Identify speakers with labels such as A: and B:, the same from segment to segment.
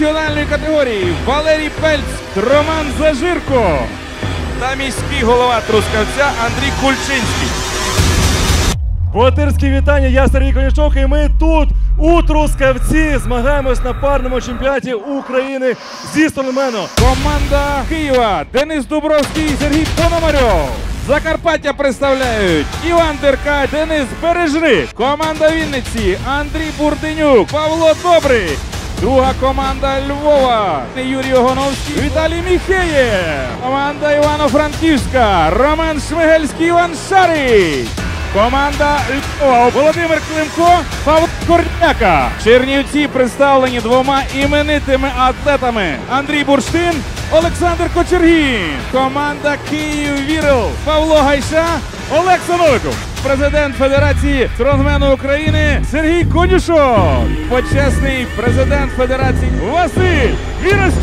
A: національної категорії Валерій Пельц, Роман Зажирко та міський голова Трускавця Андрій Кульчинський.
B: Богатирські вітання, я Сергій Конячок, і ми тут, у Трускавці, змагаємось на парному чемпіонаті України зі столемену.
A: Команда Києва Денис Дубровський і Сергій Пономарьов. Закарпаття представляють Іван Деркай, Денис Бережник. Команда Вінниці Андрій Бурденюк, Павло Добрий. Друга команда Львова Юрій Огоновський, Віталій Міхеєв. Команда Івано-Франківська Роман Шмигельський, Іван Шарий. Команда Львова Володимир Климко, Павло Корняка. Чернівці представлені двома іменитими атлетами Андрій Бурштин, Олександр Кочергін. Команда Київ Вірил, Павло Гайша, Олег Новиков. Президент Федерації стронгмену України Сергій Конюшов. Почесний президент Федерації Василь Вірастюк.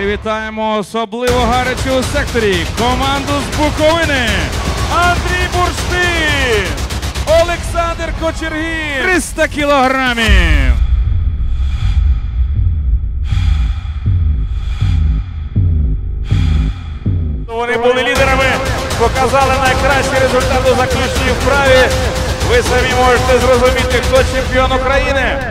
A: Привітаємо особливо гарячу у секторі команду з Буковини. Андрій Бурштин, Олександр Кочергін. 300 кілограмів. Вони були лідерами, показали найкращий результат у заключній вправі. Ви самі можете зрозуміти, хто чемпіон України.